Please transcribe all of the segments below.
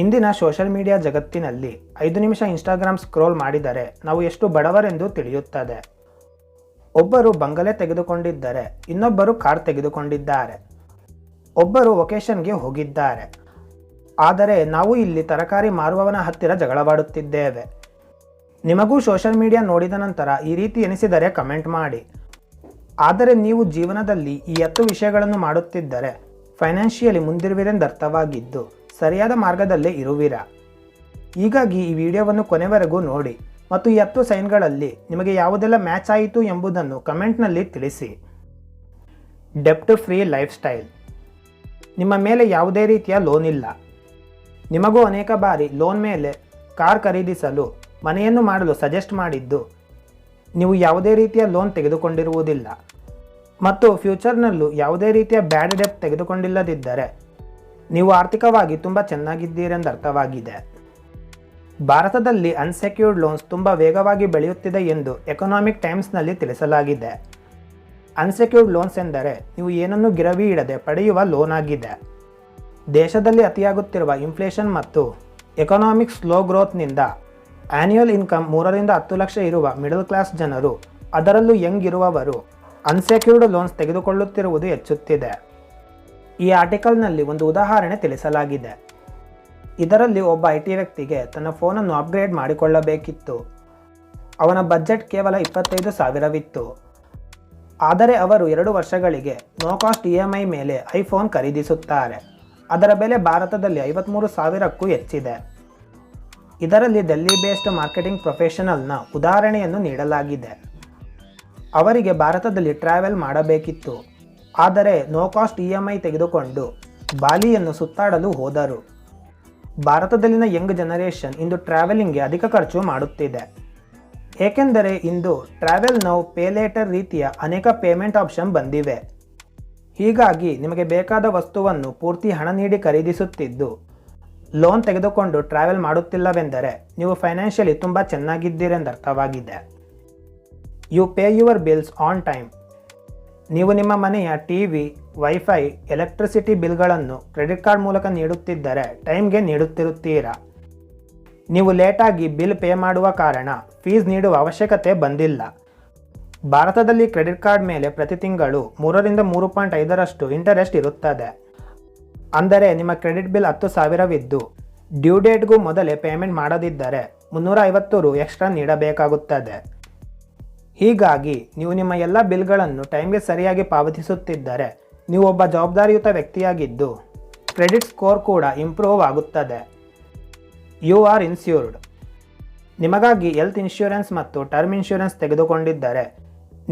ಇಂದಿನ social media ಜಗತ್ತಿನಲ್ಲಿ ಐದು ನಿಮಿಷ ಇನ್ಸ್ಟಾಗ್ರಾಮ್ ಸ್ಕ್ರೋಲ್ ಮಾಡಿದರೆ ನಾವು ಎಷ್ಟು ಬಡವರೆಂದು ತಿಳಿಯುತ್ತದೆ. ಒಬ್ಬರು ಬಂಗಲೆ ತೆಗೆದುಕೊಂಡಿದ್ದರೆ ಇನ್ನೊಬ್ಬರು ಕಾರ್ ತೆಗೆದುಕೊಂಡಿದ್ದಾರೆ. ಒಬ್ಬರು ವೊಕೇಶನ್ಗೆ ಹೋಗಿದ್ದಾರೆ. ಆದರೆ ನಾವು ಇಲ್ಲಿ ತರಕಾರಿ ಮಾರುವವನ ಹತ್ತಿರ ಜಗಳವಾಡುತ್ತಿದ್ದೇವೆ. ನಿಮಗೂ ಸೋಷಲ್ ಮೀಡಿಯಾ ನೋಡಿದ ನಂತರ ಈ ರೀತಿ ಎನಿಸಿದರೆ ಕಮೆಂಟ್ ಮಾಡಿ. ಆದರೆ ನೀವು ಜೀವನದಲ್ಲಿ ಈ ಹತ್ತು ವಿಷಯಗಳನ್ನು ಮಾಡುತ್ತಿದ್ದರೆ ಫೈನಾನ್ಷಿಯಲಿ ಮುಂದಿರುವಿರೆಂದರ್ಥವಾಗಿದ್ದು ಸರಿಯಾದ ಮಾರ್ಗದಲ್ಲೇ ಇರುವಿರಾ? ಹೀಗಾಗಿ ಈ ವಿಡಿಯೋವನ್ನು ಕೊನೆವರೆಗೂ ನೋಡಿ ಮತ್ತು ಈ ಹತ್ತು ಸೈನ್ಗಳಲ್ಲಿ ನಿಮಗೆ ಯಾವುದೆಲ್ಲ ಮ್ಯಾಚ್ ಆಯಿತು ಎಂಬುದನ್ನು ಕಮೆಂಟ್ನಲ್ಲಿ ತಿಳಿಸಿ. ಡೆಪ್ಟ್ ಫ್ರೀ ಲೈಫ್ ಸ್ಟೈಲ್. ನಿಮ್ಮ ಮೇಲೆ ಯಾವುದೇ ರೀತಿಯ ಲೋನ್ ಇಲ್ಲ. ನಿಮಗೂ ಅನೇಕ ಬಾರಿ ಲೋನ್ ಮೇಲೆ ಕಾರ್ ಖರೀದಿಸಲು, ಮನೆಯನ್ನು ಮಾಡಲು ಸಜೆಸ್ಟ್ ಮಾಡಿದ್ದು, ನೀವು ಯಾವುದೇ ರೀತಿಯ ಲೋನ್ ತೆಗೆದುಕೊಂಡಿರುವುದಿಲ್ಲ. ಮತ್ತು ಫ್ಯೂಚರ್ನಲ್ಲೂ ಯಾವುದೇ ರೀತಿಯ ಬ್ಯಾಡ್ ಡೆಪ್ ತೆಗೆದುಕೊಂಡಿಲ್ಲದಿದ್ದರೆ ನೀವು ಆರ್ಥಿಕವಾಗಿ ತುಂಬ ಚೆನ್ನಾಗಿದ್ದೀರೆಂದರ್ಥವಾಗಿದೆ ಭಾರತದಲ್ಲಿ ಅನ್ಸೆಕ್ಯೂರ್ಡ್ ಲೋನ್ಸ್ ತುಂಬ ವೇಗವಾಗಿ ಬೆಳೆಯುತ್ತಿದೆ ಎಂದು ಎಕನಾಮಿಕ್ ಟೈಮ್ಸ್ನಲ್ಲಿ ತಿಳಿಸಲಾಗಿದೆ. ಅನ್ಸೆಕ್ಯೂರ್ಡ್ ಲೋನ್ಸ್ ಎಂದರೆ ನೀವು ಏನನ್ನು ಗಿರವಿ ಇಡದೆ ಪಡೆಯುವ ಲೋನ್ ಆಗಿದೆ. ದೇಶದಲ್ಲಿ ಅತಿಯಾಗುತ್ತಿರುವ ಇನ್ಫ್ಲೇಷನ್ ಮತ್ತು ಎಕನಾಮಿಕ್ ಸ್ಲೋ ಗ್ರೋತ್ನಿಂದ ಆನ್ಯುಯಲ್ ಇನ್ಕಮ್ ಮೂರರಿಂದ ಹತ್ತು ಲಕ್ಷ ಇರುವ ಮಿಡಲ್ ಕ್ಲಾಸ್ ಜನರು ಅದರಲ್ಲೂ ಯಂಗ್ ಇರುವವರು ಅನ್ಸೆಕ್ಯೂರ್ಡ್ ಲೋನ್ಸ್ ತೆಗೆದುಕೊಳ್ಳುತ್ತಿರುವುದು ಹೆಚ್ಚುತ್ತಿದೆ. ಈ ಆರ್ಟಿಕಲ್ನಲ್ಲಿ ಒಂದು ಉದಾಹರಣೆ ತಿಳಿಸಲಾಗಿದೆ. ಇದರಲ್ಲಿ ಒಬ್ಬ ಐ ಟಿ ವ್ಯಕ್ತಿಗೆ ತನ್ನ ಫೋನನ್ನು ಅಪ್ಗ್ರೇಡ್ ಮಾಡಿಕೊಳ್ಳಬೇಕಿತ್ತು. ಅವನ ಬಜೆಟ್ ಕೇವಲ ಇಪ್ಪತ್ತೈದು ಸಾವಿರವಿತ್ತು. ಆದರೆ ಅವರು ಎರಡು ವರ್ಷಗಳಿಗೆ no cost E M I ಮೇಲೆ ಐಫೋನ್ ಖರೀದಿಸುತ್ತಾರೆ. ಅದರ ಬೆಲೆ ಭಾರತದಲ್ಲಿ ಐವತ್ತ್ಮೂರು ಸಾವಿರಕ್ಕೂ ಹೆಚ್ಚಿದೆ. ಇದರಲ್ಲಿ ಡೆಲ್ಲಿ ಬೇಸ್ಡ್ ಮಾರ್ಕೆಟಿಂಗ್ ಪ್ರೊಫೆಷನಲ್ನ ಉದಾಹರಣೆಯನ್ನು ನೀಡಲಾಗಿದೆ. ಅವರಿಗೆ ಭಾರತದಲ್ಲಿ ಟ್ರಾವೆಲ್ ಮಾಡಬೇಕಿತ್ತು. ಆದರೆ no cost E M I ತೆಗೆದುಕೊಂಡು ಬಾಲಿಯನ್ನು ಸುತ್ತಾಡಲು ಹೋದರು. ಭಾರತದಲ್ಲಿನ ಯಂಗ್ ಜನರೇಷನ್ ಇಂದು ಟ್ರಾವೆಲಿಂಗ್ಗೆ ಅಧಿಕ ಖರ್ಚು ಮಾಡುತ್ತಿದೆ. ಏಕೆಂದರೆ ಇಂದು ಟ್ರಾವೆಲ್ ನೌ ಪೇ ಲೇಟರ್ ರೀತಿಯ ಅನೇಕ ಪೇಮೆಂಟ್ ಆಪ್ಷನ್ ಬಂದಿವೆ. ಹೀಗಾಗಿ ನಿಮಗೆ ಬೇಕಾದ ವಸ್ತುವನ್ನು ಪೂರ್ತಿ ಹಣ ನೀಡಿ ಖರೀದಿಸುತ್ತಿದ್ದು ಲೋನ್ ತೆಗೆದುಕೊಂಡು ಟ್ರಾವೆಲ್ ಮಾಡುತ್ತಿಲ್ಲವೆಂದರೆ ನೀವು ಫೈನಾನ್ಷಿಯಲಿ ತುಂಬ ಚೆನ್ನಾಗಿದ್ದೀರೆಂದರ್ಥವಾಗಿದೆ. You pay your bills on time ನೀವು ನಿಮ್ಮ ಮನೆಯ ಟಿ ವಿ, ವೈಫೈ, ಎಲೆಕ್ಟ್ರಿಸಿಟಿ ಬಿಲ್ಗಳನ್ನು ಕ್ರೆಡಿಟ್ ಕಾರ್ಡ್ ಮೂಲಕ ನೀಡುತ್ತಿದ್ದರೆ ಟೈಮ್ಗೆ ನೀಡುತ್ತಿರುತ್ತೀರಾ? ನೀವು ಲೇಟಾಗಿ ಬಿಲ್ ಪೇ ಮಾಡುವ ಕಾರಣ ಫೀಸ್ ನೀಡುವ ಅವಶ್ಯಕತೆ ಬಂದಿಲ್ಲ. ಭಾರತದಲ್ಲಿ ಕ್ರೆಡಿಟ್ ಕಾರ್ಡ್ ಮೇಲೆ ಪ್ರತಿ ತಿಂಗಳು ಮೂರರಿಂದ ಮೂರು ಪಾಯಿಂಟ್ ಐದರಷ್ಟು ಇಂಟರೆಸ್ಟ್ ಇರುತ್ತದೆ. ಅಂದರೆ ನಿಮ್ಮ ಕ್ರೆಡಿಟ್ ಬಿಲ್ ಹತ್ತು ಸಾವಿರವಿದ್ದು, ಡ್ಯೂ ಡೇಟ್ಗೂ ಮೊದಲೇ ಪೇಮೆಂಟ್ ಮಾಡದಿದ್ದರೆ ಮುನ್ನೂರ ಐವತ್ತು ರು ಎಕ್ಸ್ಟ್ರಾ ನೀಡಬೇಕಾಗುತ್ತದೆ. ಹೀಗಾಗಿ ನೀವು ನಿಮ್ಮ ಎಲ್ಲ ಬಿಲ್ಗಳನ್ನು ಟೈಮ್ಗೆ ಸರಿಯಾಗಿ ಪಾವತಿಸುತ್ತಿದ್ದರೆ ನೀವು ಒಬ್ಬ ಜವಾಬ್ದಾರಿಯುತ ವ್ಯಕ್ತಿಯಾಗಿದ್ದು, ಕ್ರೆಡಿಟ್ ಸ್ಕೋರ್ ಕೂಡ ಇಂಪ್ರೂವ್ ಆಗುತ್ತದೆ. You are insured. ನಿಮಗಾಗಿ ಹೆಲ್ತ್ ಇನ್ಶೂರೆನ್ಸ್ ಮತ್ತು ಟರ್ಮ್ ಇನ್ಶೂರೆನ್ಸ್ ತೆಗೆದುಕೊಂಡಿದ್ದರೆ,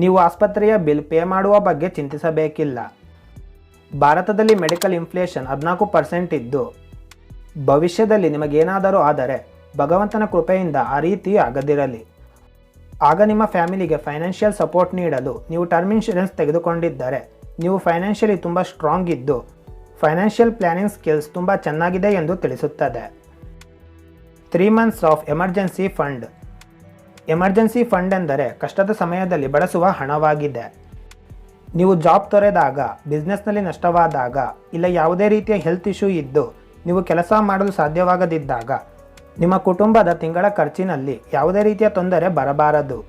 ನೀವು ಆಸ್ಪತ್ರೆಯ ಬಿಲ್ ಪೇ ಮಾಡುವ ಬಗ್ಗೆ ಚಿಂತಿಸಬೇಕಿಲ್ಲ. ಭಾರತದಲ್ಲಿ ಮೆಡಿಕಲ್ ಇನ್ಫ್ಲೇಷನ್ ಹದಿನಾಲ್ಕು ಪರ್ಸೆಂಟ್ ಇದ್ದು, ಭವಿಷ್ಯದಲ್ಲಿ ನಿಮಗೇನಾದರೂ ಆದರೆ ಭಗವಂತನ ಕೃಪೆಯಿಂದ ಆ ರೀತಿ ಆಗದಿರಲಿ. ಆಗ ನಿಮ್ಮ ಫ್ಯಾಮಿಲಿಗೆ ಫೈನಾನ್ಷಿಯಲ್ ಸಪೋರ್ಟ್ ನೀಡಲು ನೀವು ಟರ್ಮ್ ಇನ್ಶೂರೆನ್ಸ್ ತೆಗೆದುಕೊಂಡಿದ್ದರೆ, ನೀವು ಫೈನಾನ್ಷಿಯಲಿ ತುಂಬ ಸ್ಟ್ರಾಂಗ್ ಇದ್ದು, ಫೈನಾನ್ಷಿಯಲ್ ಪ್ಲಾನಿಂಗ್ ಸ್ಕಿಲ್ಸ್ ತುಂಬ ಚೆನ್ನಾಗಿದೆ ಎಂದು ತಿಳಿಸುತ್ತದೆ. Three months of emergency fund emergency fund ಎಂದರೆ ಕಷ್ಟದ ಸಮಯದಲ್ಲಿ ಬಳಸುವ ಹಣವಾಗಿದೆ. ನೀವು ಜಾಬ್ ತೊರೆದಾಗ, ಬಿಸ್ನೆಸ್ನಲ್ಲಿ ನಷ್ಟವಾದಾಗ, ಇಲ್ಲ ಯಾವುದೇ ರೀತಿಯ ಹೆಲ್ತ್ ಇಶ್ಯೂ ಇದ್ದು, ನೀವು ಕೆಲಸ ಮಾಡಲು ಸಾಧ್ಯವಾಗದಿದ್ದಾಗ ನಿಮ್ಮ ಕುಟುಂಬದ ತಿಂಗಳ ಖರ್ಚಿನಲ್ಲಿ ಯಾವುದೇ ರೀತಿಯ ತೊಂದರೆ ಬರಬಾರದು.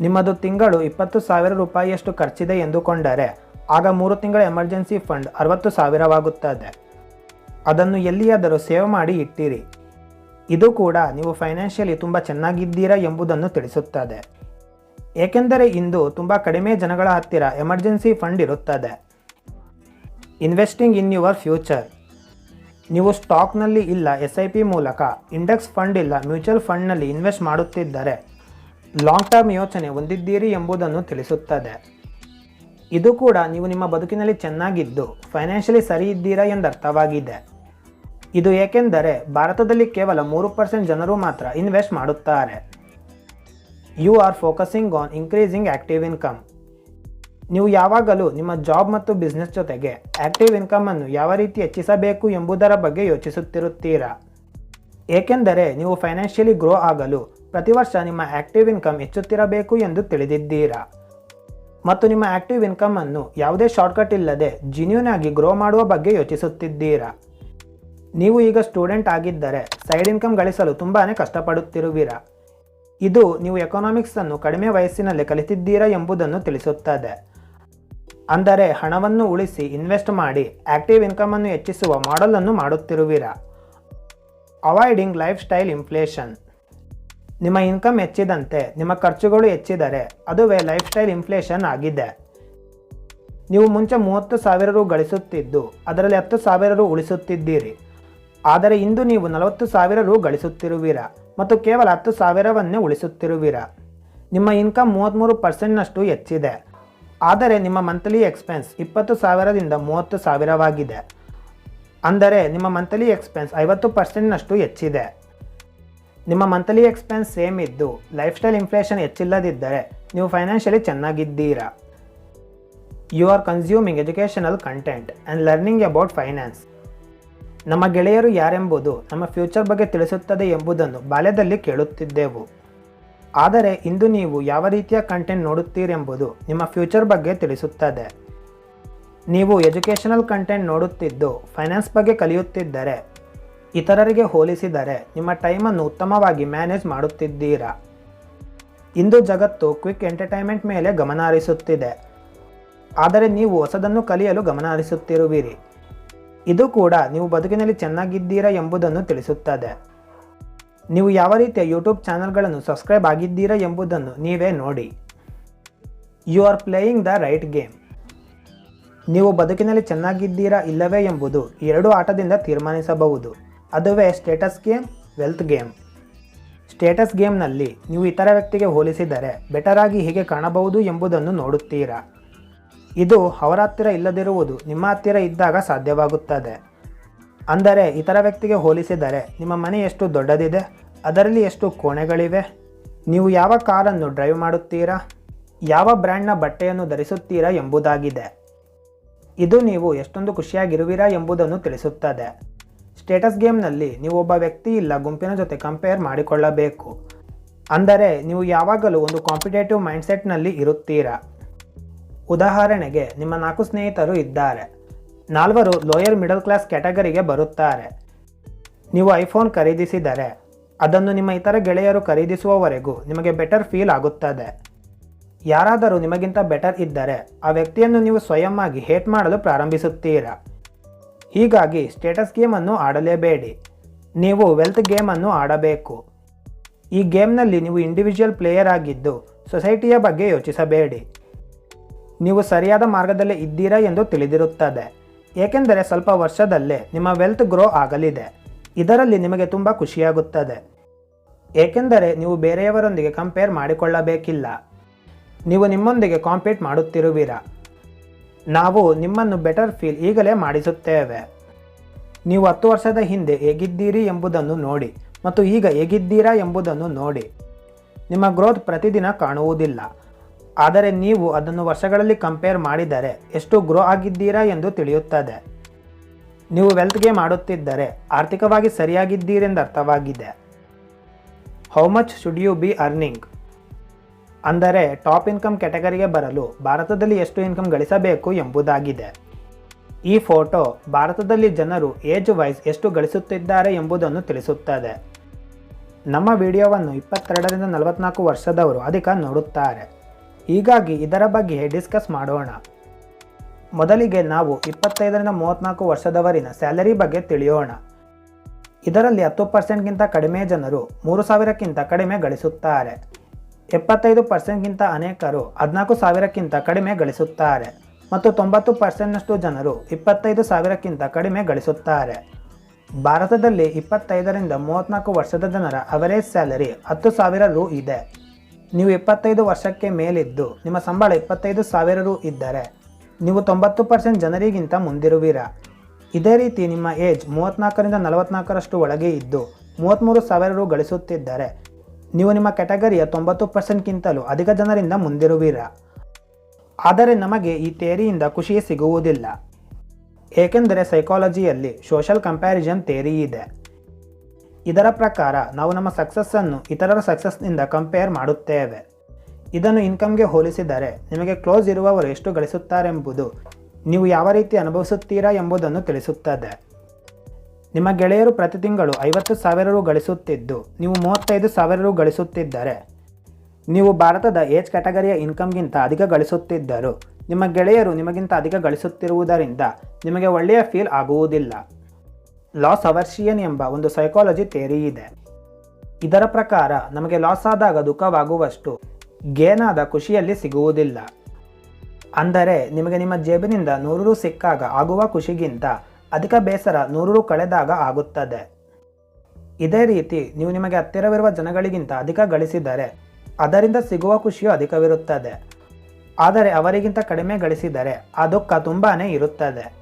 ನಿಮ್ಮದು ತಿಂಗಳು ಇಪ್ಪತ್ತು ಸಾವಿರ ರೂಪಾಯಿಯಷ್ಟು ಖರ್ಚಿದೆ ಎಂದುಕೊಂಡರೆ ಆಗ ಮೂರು ತಿಂಗಳ ಎಮರ್ಜೆನ್ಸಿ ಫಂಡ್ ಅರವತ್ತು ಸಾವಿರವಾಗುತ್ತದೆ. ಅದನ್ನು ಎಲ್ಲಿಯಾದರೂ ಸೇವ್ ಮಾಡಿ ಇಟ್ಟಿರಿ. ಇದು ಕೂಡ ನೀವು ಫೈನಾನ್ಷಿಯಲಿ ತುಂಬ ಚೆನ್ನಾಗಿದ್ದೀರಾ ಎಂಬುದನ್ನು ತಿಳಿಸುತ್ತದೆ. ಏಕೆಂದರೆ ಇಂದು ತುಂಬ ಕಡಿಮೆ ಜನಗಳ ಹತ್ತಿರ ಎಮರ್ಜೆನ್ಸಿ ಫಂಡ್ ಇರುತ್ತದೆ. Investing in your future. ನೀವು ಸ್ಟಾಕ್ನಲ್ಲಿ ಇಲ್ಲ ಎಸ್ ಐ ಪಿ ಮೂಲಕ ಇಂಡೆಕ್ಸ್ ಫಂಡ್ ಇಲ್ಲ, ಮ್ಯೂಚುವಲ್ ಫಂಡ್ನಲ್ಲಿ ಇನ್ವೆಸ್ಟ್ ಮಾಡುತ್ತಿದ್ದರೆ ಲಾಂಗ್ ಟರ್ಮ್ ಯೋಚನೆ ಹೊಂದಿದ್ದೀರಿ ಎಂಬುದನ್ನು ತಿಳಿಸುತ್ತದೆ. ಇದು ಕೂಡ ನೀವು ನಿಮ್ಮ ಬದುಕಿನಲ್ಲಿ ಚೆನ್ನಾಗಿದ್ದು, ಫೈನಾನ್ಷಿಯಲಿ ಸರಿ ಇದ್ದೀರಾ ಎಂದರ್ಥವಾಗಿದೆ. ಇದು ಏಕೆಂದರೆ ಭಾರತದಲ್ಲಿ ಕೇವಲ ಮೂರು ಪರ್ಸೆಂಟ್ ಜನರು ಮಾತ್ರ ಇನ್ವೆಸ್ಟ್ ಮಾಡುತ್ತಾರೆ. You are focusing on increasing active income ನೀವು ಯಾವಾಗಲೂ ನಿಮ್ಮ ಜಾಬ್ ಮತ್ತು ಬಿಸ್ನೆಸ್ ಜೊತೆಗೆ ಆ್ಯಕ್ಟಿವ್ ಇನ್ಕಮನ್ನು ಯಾವ ರೀತಿ ಹೆಚ್ಚಿಸಬೇಕು ಎಂಬುದರ ಬಗ್ಗೆ ಯೋಚಿಸುತ್ತಿರುತ್ತೀರಾ? ಏಕೆಂದರೆ ನೀವು ಫೈನಾನ್ಷಿಯಲಿ ಗ್ರೋ ಆಗಲು ಪ್ರತಿ ವರ್ಷ ನಿಮ್ಮ ಆಕ್ಟಿವ್ ಇನ್ಕಮ್ ಹೆಚ್ಚುತ್ತಿರಬೇಕು ಎಂದು ತಿಳಿದಿದ್ದೀರಾ? ಮತ್ತು ನಿಮ್ಮ ಆ್ಯಕ್ಟಿವ್ ಇನ್ಕಮನ್ನು ಯಾವುದೇ ಶಾರ್ಟ್ಕಟ್ ಇಲ್ಲದೆ ಜಿನ್ಯೂನ್ ಆಗಿ ಗ್ರೋ ಮಾಡುವ ಬಗ್ಗೆ ಯೋಚಿಸುತ್ತಿದ್ದೀರಾ? ನೀವು ಈಗ ಸ್ಟೂಡೆಂಟ್ ಆಗಿದ್ದರೆ ಸೈಡ್ ಇನ್ಕಮ್ ಗಳಿಸಲು ತುಂಬಾ ಕಷ್ಟಪಡುತ್ತಿರುವಿರಾ? ಇದು ನೀವು ಎಕನಾಮಿಕ್ಸ್ ಅನ್ನು ಕಡಿಮೆ ವಯಸ್ಸಿನಲ್ಲಿ ಕಲಿತಿದ್ದೀರಾ ಎಂಬುದನ್ನು ತಿಳಿಸುತ್ತದೆ. ಅಂದರೆ ಹಣವನ್ನು ಉಳಿಸಿ ಇನ್ವೆಸ್ಟ್ ಮಾಡಿ, ಆಕ್ಟಿವ್ ಇನ್ಕಮನ್ನು ಹೆಚ್ಚಿಸುವ ಮಾಡಲನ್ನು ಮಾಡುತ್ತಿರುವಿರಾ? Avoiding lifestyle inflation. ನಿಮ್ಮ ಇನ್ಕಮ್ ಹೆಚ್ಚಿದಂತೆ ನಿಮ್ಮ ಖರ್ಚುಗಳು ಹೆಚ್ಚಿದರೆ ಅದುವೇ ಲೈಫ್ ಸ್ಟೈಲ್ ಇನ್ಫ್ಲೇಷನ್ ಆಗಿದೆ. ನೀವು ಮುಂಚೆ ಮೂವತ್ತು ಸಾವಿರ ರು ಗಳಿಸುತ್ತಿದ್ದು, ಅದರಲ್ಲಿ ಹತ್ತು ಸಾವಿರ ರು ಉಳಿಸುತ್ತಿದ್ದೀರಿ. ಆದರೆ ಇಂದು ನೀವು ನಲವತ್ತು ಸಾವಿರ ರು ಗಳಿಸುತ್ತಿರುವಿರಾ ಮತ್ತು ಕೇವಲ ಹತ್ತು ಸಾವಿರವನ್ನೇ ಉಳಿಸುತ್ತಿರುವಿರಾ? ನಿಮ್ಮ ಇನ್ಕಮ್ ಮೂವತ್ತ್ಮೂರು ಪರ್ಸೆಂಟ್ನಷ್ಟು ಹೆಚ್ಚಿದೆ. ಆದರೆ ನಿಮ್ಮ ಮಂತ್ಲಿ ಎಕ್ಸ್ಪೆನ್ಸ್ ಇಪ್ಪತ್ತು ಸಾವಿರದಿಂದ ಮೂವತ್ತು ಸಾವಿರವಾಗಿದೆ. ಅಂದರೆ ನಿಮ್ಮ ಮಂತ್ಲಿ ಎಕ್ಸ್ಪೆನ್ಸ್ ಐವತ್ತು ಪರ್ಸೆಂಟ್ನಷ್ಟು ಹೆಚ್ಚಿದೆ. ನಿಮ್ಮ ಮಂತ್ಲಿ ಎಕ್ಸ್ಪೆನ್ಸ್ ಸೇಮ್ ಇದ್ದು ಲೈಫ್ ಸ್ಟೈಲ್ ಇನ್ಫ್ಲೇಷನ್ ಹೆಚ್ಚಿಲ್ಲದಿದ್ದರೆ ನೀವು ಫೈನಾನ್ಷಿಯಲಿ ಚೆನ್ನಾಗಿದ್ದೀರಾ. You are consuming educational content and learning about finance ನಮ್ಮ ಗೆಳೆಯರು ಯಾರೆಂಬುದು ನಮ್ಮ ಫ್ಯೂಚರ್ ಬಗ್ಗೆ ತಿಳಿಸುತ್ತದೆ ಎಂಬುದನ್ನು ಬಾಲ್ಯದಲ್ಲಿ ಕೇಳುತ್ತಿದ್ದೆವು. ಆದರೆ ಇಂದು ನೀವು ಯಾವ ರೀತಿಯ ಕಂಟೆಂಟ್ ನೋಡುತ್ತೀರೆಂಬುದು ನಿಮ್ಮ ಫ್ಯೂಚರ್ ಬಗ್ಗೆ ತಿಳಿಸುತ್ತದೆ. ನೀವು ಎಜುಕೇಷನಲ್ ಕಂಟೆಂಟ್ ನೋಡುತ್ತಿದ್ದು ಫೈನಾನ್ಸ್ ಬಗ್ಗೆ ಕಲಿಯುತ್ತಿದ್ದರೆ, ಇತರರಿಗೆ ಹೋಲಿಸಿದರೆ ನಿಮ್ಮ ಟೈಮನ್ನು ಉತ್ತಮವಾಗಿ ಮ್ಯಾನೇಜ್ ಮಾಡುತ್ತಿದ್ದೀರಾ. ಇಂದು ಜಗತ್ತು ಕ್ವಿಕ್ ಎಂಟರ್ಟೈನ್ಮೆಂಟ್ ಮೇಲೆ ಗಮನ ಹರಿಸುತ್ತಿದೆ ಆದರೆ ನೀವು ಹೊಸದನ್ನು ಕಲಿಯಲು ಗಮನ ಹರಿಸುತ್ತಿರುವಿರಿ ಇದು ಕೂಡ ನೀವು ಬದುಕಿನಲ್ಲಿ ಚೆನ್ನಾಗಿದ್ದೀರಾ ಎಂಬುದನ್ನು ತಿಳಿಸುತ್ತದೆ. ನೀವು ಯಾವ ರೀತಿಯ ಯೂಟ್ಯೂಬ್ ಚಾನಲ್ಗಳನ್ನು ಸಬ್ಸ್ಕ್ರೈಬ್ ಆಗಿದ್ದೀರಾ ಎಂಬುದನ್ನು ನೀವೇ ನೋಡಿ. You are playing the right game ನೀವು ಬದುಕಿನಲ್ಲಿ ಚೆನ್ನಾಗಿದ್ದೀರಾ ಇಲ್ಲವೇ ಎಂಬುದು ಎರಡು ಆಟದಿಂದ ತೀರ್ಮಾನಿಸಬಹುದು. ಅದುವೇ status game wealth game status ಗೇಮ್ನಲ್ಲಿ ನೀವು ಇತರ ವ್ಯಕ್ತಿಗೆ ಹೋಲಿಸಿದರೆ ಬೆಟರಾಗಿ ಹೇಗೆ ಕಾಣಬಹುದು ಎಂಬುದನ್ನು ನೋಡುತ್ತೀರಾ. ಇದು ಅವರ ಹತ್ತಿರ ಇಲ್ಲದಿರುವುದು ನಿಮ್ಮ ಹತ್ತಿರ ಇದ್ದಾಗ ಸಾಧ್ಯವಾಗುತ್ತದೆ. ಅಂದರೆ ಇತರ ವ್ಯಕ್ತಿಗೆ ಹೋಲಿಸಿದರೆ ನಿಮ್ಮ ಮನೆ ಎಷ್ಟು ದೊಡ್ಡದಿದೆ? ಅದರಲ್ಲಿ ಎಷ್ಟು ಕೋಣೆಗಳಿವೆ? ನೀವು ಯಾವ ಕಾರನ್ನು ಡ್ರೈವ್ ಮಾಡುತ್ತೀರಾ? ಯಾವ ಬ್ರ್ಯಾಂಡ್ನ ಬಟ್ಟೆಯನ್ನು ಧರಿಸುತ್ತೀರಾ ಎಂಬುದಾಗಿದೆ. ಇದು ನೀವು ಎಷ್ಟೊಂದು ಖುಷಿಯಾಗಿರುವಿರಾ ಎಂಬುದನ್ನು ತಿಳಿಸುತ್ತದೆ. ಸ್ಟೇಟಸ್ ಗೇಮ್ನಲ್ಲಿ ನೀವು ಒಬ್ಬ ವ್ಯಕ್ತಿ ಇಲ್ಲ ಗುಂಪಿನ ಜೊತೆ ಕಂಪೇರ್ ಮಾಡಿಕೊಳ್ಳಬೇಕು. ಅಂದರೆ ನೀವು ಯಾವಾಗಲೂ ಒಂದು ಕಾಂಪಿಟೇಟಿವ್ ಮೈಂಡ್ಸೆಟ್ನಲ್ಲಿ ಇರುತ್ತೀರಾ? ಉದಾಹರಣೆಗೆ ನಿಮ್ಮ ನಾಲ್ಕು ಸ್ನೇಹಿತರು ಇದ್ದಾರೆ. ನಾಲ್ವರು ಲೋಯರ್ ಮಿಡಲ್ ಕ್ಲಾಸ್ ಕ್ಯಾಟಗರಿಗೆ ಬರುತ್ತಾರೆ. ನೀವು ಐಫೋನ್ ಖರೀದಿಸಿದರೆ ಅದನ್ನು ನಿಮ್ಮ ಇತರ ಗೆಳೆಯರು ಖರೀದಿಸುವವರೆಗೂ ನಿಮಗೆ ಬೆಟರ್ ಫೀಲ್ ಆಗುತ್ತದೆ. ಯಾರಾದರೂ ನಿಮಗಿಂತ ಬೆಟರ್ ಇದ್ದರೆ ಆ ವ್ಯಕ್ತಿಯನ್ನು ನೀವು ಸ್ವಯಂ ಆಗಿ ಹೇಟ್ ಮಾಡಲು ಪ್ರಾರಂಭಿಸುತ್ತೀರಾ? ಹೀಗಾಗಿ ಸ್ಟೇಟಸ್ ಗೇಮನ್ನು ಆಡಲೇಬೇಡಿ. ನೀವು ವೆಲ್ತ್ ಗೇಮನ್ನು ಆಡಬೇಕು. ಈ ಗೇಮ್ನಲ್ಲಿ ನೀವು ಇಂಡಿವಿಜುವಲ್ ಪ್ಲೇಯರ್ ಆಗಿದ್ದು ಸೊಸೈಟಿಯ ಬಗ್ಗೆ ಯೋಚಿಸಬೇಡಿ. ನೀವು ಸರಿಯಾದ ಮಾರ್ಗದಲ್ಲೇ ಇದ್ದೀರಾ ಎಂದು ತಿಳಿದಿರುತ್ತದೆ. ಏಕೆಂದರೆ ಸ್ವಲ್ಪ ವರ್ಷದಲ್ಲೇ ನಿಮ್ಮ ವೆಲ್ತ್ ಗ್ರೋ ಆಗಲಿದೆ. ಇದರಲ್ಲಿ ನಿಮಗೆ ತುಂಬ ಖುಷಿಯಾಗುತ್ತದೆ. ಏಕೆಂದರೆ ನೀವು ಬೇರೆಯವರೊಂದಿಗೆ ಕಂಪೇರ್ ಮಾಡಿಕೊಳ್ಳಬೇಕಿಲ್ಲ. ನೀವು ನಿಮ್ಮೊಂದಿಗೆ ಕಾಂಪೀಟ್ ಮಾಡುತ್ತಿರುವಿರಾ. ನಾವು ನಿಮ್ಮನ್ನು ಬೆಟರ್ ಫೀಲ್ ಈಗಲೇ ಮಾಡಿಸುತ್ತೇವೆ. ನೀವು ಹತ್ತು ವರ್ಷದ ಹಿಂದೆ ಹೇಗಿದ್ದೀರಿ ಎಂಬುದನ್ನು ನೋಡಿ ಮತ್ತು ಈಗ ಹೇಗಿದ್ದೀರಾ ಎಂಬುದನ್ನು ನೋಡಿ. ನಿಮ್ಮ ಗ್ರೋತ್ ಪ್ರತಿದಿನ ಕಾಣುವುದಿಲ್ಲ. ಆದರೆ ನೀವು ಅದನ್ನು ವರ್ಷಗಳಲ್ಲಿ ಕಂಪೇರ್ ಮಾಡಿದರೆ ಎಷ್ಟು ಗ್ರೋ ಆಗಿದ್ದೀರಾ ಎಂದು ತಿಳಿಯುತ್ತದೆ. ನೀವು ವೆಲ್ತ್ಗೆ ಮಾಡುತ್ತಿದ್ದರೆ ಆರ್ಥಿಕವಾಗಿ ಸರಿಯಾಗಿದ್ದೀರೆಂದರ್ಥವಾಗಿದೆ how much should you be earning ಅಂದರೆ ಟಾಪ್ ಇನ್ಕಮ್ ಕ್ಯಾಟಗರಿಗೆ ಬರಲು ಭಾರತದಲ್ಲಿ ಎಷ್ಟು ಇನ್ಕಮ್ ಗಳಿಸಬೇಕು ಎಂಬುದಾಗಿದೆ. ಈ ಫೋಟೋ ಭಾರತದಲ್ಲಿ ಜನರು ಏಜ್ ವೈಸ್ ಎಷ್ಟು ಗಳಿಸುತ್ತಿದ್ದಾರೆ ಎಂಬುದನ್ನು ತಿಳಿಸುತ್ತದೆ. ನಮ್ಮ ವಿಡಿಯೋವನ್ನು ಇಪ್ಪತ್ತೆರಡರಿಂದ ನಲವತ್ನಾಲ್ಕು ವರ್ಷದವರು ಅಧಿಕ ನೋಡುತ್ತಾರೆ. ಹೀಗಾಗಿ ಇದರ ಬಗ್ಗೆ ಡಿಸ್ಕಸ್ ಮಾಡೋಣ. ಮೊದಲಿಗೆ ನಾವು ಇಪ್ಪತ್ತೈದರಿಂದ ಮೂವತ್ತ್ನಾಲ್ಕು ವರ್ಷದವರಿನ ಸ್ಯಾಲರಿ ಬಗ್ಗೆ ತಿಳಿಯೋಣ. ಇದರಲ್ಲಿ ಹತ್ತು ಪರ್ಸೆಂಟ್ಗಿಂತ ಕಡಿಮೆ ಜನರು ಮೂರು ಸಾವಿರಕ್ಕಿಂತ ಕಡಿಮೆ ಗಳಿಸುತ್ತಾರೆ. ಎಪ್ಪತ್ತೈದು ಪರ್ಸೆಂಟ್ಗಿಂತ ಅನೇಕರು ಹದಿನಾಲ್ಕು ಸಾವಿರಕ್ಕಿಂತ ಕಡಿಮೆ ಗಳಿಸುತ್ತಾರೆ. ಮತ್ತು ತೊಂಬತ್ತು ಪರ್ಸೆಂಟ್ನಷ್ಟು ಜನರು ಇಪ್ಪತ್ತೈದು ಸಾವಿರಕ್ಕಿಂತ ಕಡಿಮೆ ಗಳಿಸುತ್ತಾರೆ. ಭಾರತದಲ್ಲಿ ಇಪ್ಪತ್ತೈದರಿಂದ ಮೂವತ್ತ್ನಾಲ್ಕು ವರ್ಷದ ಜನರ ಅವರೇಜ್ ಸ್ಯಾಲರಿ ಹತ್ತು ಸಾವಿರ ರು ಇದೆ. ನೀವು ಇಪ್ಪತ್ತೈದು ವರ್ಷಕ್ಕೆ ಮೇಲಿದ್ದು, ನಿಮ್ಮ ಸಂಬಳ ಇಪ್ಪತ್ತೈದು ಸಾವಿರ ರು ಇದ್ದರೆ, ನೀವು ತೊಂಬತ್ತು ಪರ್ಸೆಂಟ್ ಜನರಿಗಿಂತ ಮುಂದಿರುವಿರಾ. ಇದೇ ರೀತಿ ನಿಮ್ಮ ಏಜ್ ಮೂವತ್ತ್ನಾಲ್ಕರಿಂದ ನಲವತ್ತ್ನಾಲ್ಕರಷ್ಟು ಒಳಗೆ ಇದ್ದು ಮೂವತ್ತ್ಮೂರು ಸಾವಿರ ರು ಗಳಿಸುತ್ತಿದ್ದರೆ, ನೀವು ನಿಮ್ಮ ಕ್ಯಾಟಗರಿಯ ತೊಂಬತ್ತು ಪರ್ಸೆಂಟ್ಗಿಂತಲೂ ಅಧಿಕ ಜನರಿಂದ ಮುಂದಿರುವಿರಾ. ಆದರೆ ನಮಗೆ ಈ ಥೇರಿಯಿಂದ ಖುಷಿ ಸಿಗುವುದಿಲ್ಲ. ಏಕೆಂದರೆ ಸೈಕಾಲಜಿಯಲ್ಲಿ ಸೋಷಲ್ ಕಂಪ್ಯಾರಿಸನ್ ಥೇರಿ ಇದೆ. ಇದರ ಪ್ರಕಾರ ನಾವು ನಮ್ಮ ಸಕ್ಸಸ್ಸನ್ನು ಇತರರ ಸಕ್ಸಸ್ನಿಂದ ಕಂಪೇರ್ ಮಾಡುತ್ತೇವೆ. ಇದನ್ನು ಇನ್ಕಮ್ಗೆ ಹೋಲಿಸಿದರೆ ನಿಮಗೆ ಕ್ಲೋಸ್ ಇರುವವರು ಎಷ್ಟು ಗಳಿಸುತ್ತಾರೆಂಬುದು ನೀವು ಯಾವ ರೀತಿ ಅನುಭವಿಸುತ್ತೀರಾ ಎಂಬುದನ್ನು ತಿಳಿಸುತ್ತದೆ. ನಿಮ್ಮ ಗೆಳೆಯರು ಪ್ರತಿ ತಿಂಗಳು ಐವತ್ತು ಸಾವಿರ ರು ಗಳಿಸುತ್ತಿದ್ದು, ನೀವು ಮೂವತ್ತೈದು ಸಾವಿರ ರು ಗಳಿಸುತ್ತಿದ್ದರೆ, ನೀವು ಭಾರತದ ಏಜ್ ಕ್ಯಾಟಗರಿಯ ಇನ್ಕಮ್ಗಿಂತ ಅಧಿಕ ಗಳಿಸುತ್ತಿದ್ದರು, ನಿಮ್ಮ ಗೆಳೆಯರು ನಿಮಗಿಂತ ಅಧಿಕ ಗಳಿಸುತ್ತಿರುವುದರಿಂದ ನಿಮಗೆ ಒಳ್ಳೆಯ ಫೀಲ್ ಆಗುವುದಿಲ್ಲ. ಲಾಸ್ ಅವರ್ಷಿಯನ್ ಎಂಬ ಒಂದು ಸೈಕಾಲಜಿ ಥಿಯರಿ ಇದೆ. ಇದರ ಪ್ರಕಾರ ನಮಗೆ ಲಾಸ್ ಆದಾಗ ದುಃಖವಾಗುವಷ್ಟು ಗೇನ್ ಆದ ಖುಷಿಯಲ್ಲಿ ಸಿಗುವುದಿಲ್ಲ. ಅಂದರೆ ನಿಮಗೆ ನಿಮ್ಮ ಜೇಬಿನಿಂದ ನೂರು ರು ಸಿಕ್ಕಾಗ ಆಗುವ ಖುಷಿಗಿಂತ ಅಧಿಕ ಬೇಸರ ನೂರು ರು ಕಳೆದಾಗ ಆಗುತ್ತದೆ. ಇದೇ ರೀತಿ ನೀವು ನಿಮಗೆ ಹತ್ತಿರವಿರುವ ಜನಗಳಿಗಿಂತ ಅಧಿಕ ಗಳಿಸಿದರೆ ಅದರಿಂದ ಸಿಗುವ ಖುಷಿಯು ಅಧಿಕವಿರುತ್ತದೆ. ಆದರೆ ಅವರಿಗಿಂತ ಕಡಿಮೆ ಗಳಿಸಿದರೆ ಆ ದುಃಖ ತುಂಬಾ ಇರುತ್ತದೆ.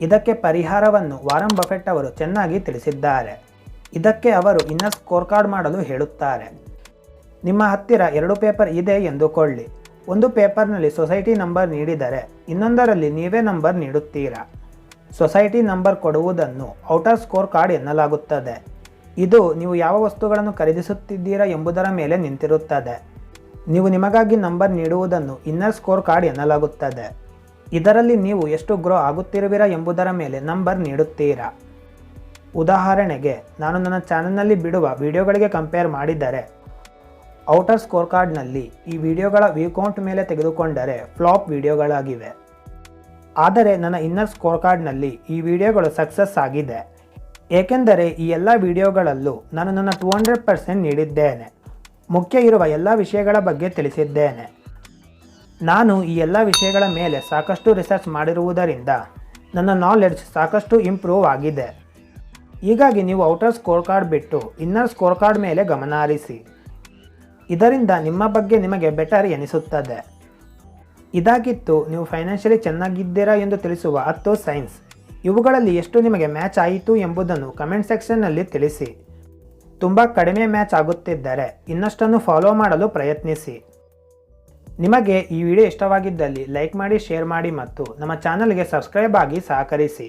ಇದಕ್ಕೆ ಪರಿಹಾರವನ್ನು ವಾರಂ ಬಫೆಟ್ ಅವರು ಚೆನ್ನಾಗಿ ತಿಳಿಸಿದ್ದಾರೆ. ಇದಕ್ಕೆ ಅವರು ಇನ್ನ ಸ್ಕೋರ್ ಕಾರ್ಡ್ ಮಾಡಲು ಹೇಳುತ್ತಾರೆ. ನಿಮ್ಮ ಹತ್ತಿರ ಎರಡು ಪೇಪರ್ ಇದೆ ಎಂದುಕೊಳ್ಳಿ. ಒಂದು ಪೇಪರ್ನಲ್ಲಿ ಸೊಸೈಟಿ ನಂಬರ್ ನೀಡಿದರೆ ಇನ್ನೊಂದರಲ್ಲಿ ನೀವೇ ನಂಬರ್ ನೀಡುತ್ತೀರಾ? ಸೊಸೈಟಿ ನಂಬರ್ ಕೊಡುವುದನ್ನು ಔಟರ್ ಸ್ಕೋರ್ ಕಾರ್ಡ್ ಎನ್ನಲಾಗುತ್ತದೆ. ಇದು ನೀವು ಯಾವ ವಸ್ತುಗಳನ್ನು ಖರೀದಿಸುತ್ತಿದ್ದೀರಾ ಎಂಬುದರ ಮೇಲೆ ನಿಂತಿರುತ್ತದೆ. ನೀವು ನಿಮಗಾಗಿ ನಂಬರ್ ನೀಡುವುದನ್ನು ಇನ್ನರ್ ಸ್ಕೋರ್ ಕಾರ್ಡ್ ಎನ್ನಲಾಗುತ್ತದೆ. ಇದರಲ್ಲಿ ನೀವು ಎಷ್ಟು ಗ್ರೋ ಆಗುತ್ತಿರುವಿರಾ ಎಂಬುದರ ಮೇಲೆ ನಂಬರ್ ನೀಡುತ್ತೀರಾ. ಉದಾಹರಣೆಗೆ, ನಾನು ನನ್ನ ಚಾನಲ್ನಲ್ಲಿ ಬಿಡುವ ವಿಡಿಯೋಗಳಿಗೆ ಕಂಪೇರ್ ಮಾಡಿದರೆ, ಔಟರ್ ಸ್ಕೋರ್ ಕಾರ್ಡ್ನಲ್ಲಿ ಈ ವಿಡಿಯೋಗಳ ವ್ಯೂ ಮೇಲೆ ತೆಗೆದುಕೊಂಡರೆ ಫ್ಲಾಪ್ ವಿಡಿಯೋಗಳಾಗಿವೆ. ಆದರೆ ನನ್ನ ಇನ್ನರ್ ಸ್ಕೋರ್ ಕಾರ್ಡ್ನಲ್ಲಿ ಈ ವಿಡಿಯೋಗಳು ಸಕ್ಸಸ್ ಆಗಿದೆ. ಏಕೆಂದರೆ ಈ ಎಲ್ಲ ವಿಡಿಯೋಗಳಲ್ಲೂ ನಾನು ನನ್ನ ಟೂ ಹಂಡ್ರೆಡ್ ಪರ್ಸೆಂಟ್ ನೀಡಿದ್ದೇನೆ. ಮುಖ್ಯ ಇರುವ ಎಲ್ಲ ವಿಷಯಗಳ ಬಗ್ಗೆ ತಿಳಿಸಿದ್ದೇನೆ. ನಾನು ಈ ಎಲ್ಲ ವಿಷಯಗಳ ಮೇಲೆ ಸಾಕಷ್ಟು ರಿಸರ್ಚ್ ಮಾಡಿರುವುದರಿಂದ ನನ್ನ ನಾಲೆಡ್ಜ್ ಸಾಕಷ್ಟು ಇಂಪ್ರೂವ್ ಆಗಿದೆ. ಹೀಗಾಗಿ ನೀವು ಔಟರ್ ಸ್ಕೋರ್ ಕಾರ್ಡ್ ಬಿಟ್ಟು ಇನ್ನರ್ ಸ್ಕೋರ್ ಕಾರ್ಡ್ ಮೇಲೆ ಗಮನ ಹರಿಸಿ ಇದರಿಂದ ನಿಮ್ಮ ಬಗ್ಗೆ ನಿಮಗೆ ಬೆಟರ್ ಎನಿಸುತ್ತದೆ. ಇದಾಗಿತ್ತು, ನೀವು ಫೈನಾನ್ಷಿಯಲಿ ಚೆನ್ನಾಗಿದ್ದೀರಾ ಎಂದು ತಿಳಿಸುವ ಹತ್ತು ಸೈನ್ಸ್ ಇವುಗಳಲ್ಲಿ ಎಷ್ಟು ನಿಮಗೆ ಮ್ಯಾಚ್ ಆಯಿತು ಎಂಬುದನ್ನು ಕಮೆಂಟ್ ಸೆಕ್ಷನ್ನಲ್ಲಿ ತಿಳಿಸಿ. ತುಂಬ ಕಡಿಮೆ ಮ್ಯಾಚ್ ಆಗುತ್ತಿದ್ದರೆ ಇನ್ನಷ್ಟನ್ನು ಫಾಲೋ ಮಾಡಲು ಪ್ರಯತ್ನಿಸಿ. ನಿಮಗೆ ಈ ವಿಡಿಯೋ ಇಷ್ಟವಾಗಿದ್ದಲ್ಲಿ ಲೈಕ್ ಮಾಡಿ ಶೇರ್ ಮಾಡಿ ಮತ್ತು ನಮ್ಮ ಚಾನಲ್ಗೆ ಸಬ್ಸ್ಕ್ರೈಬ್ ಆಗಿ ಸಹಕರಿಸಿ.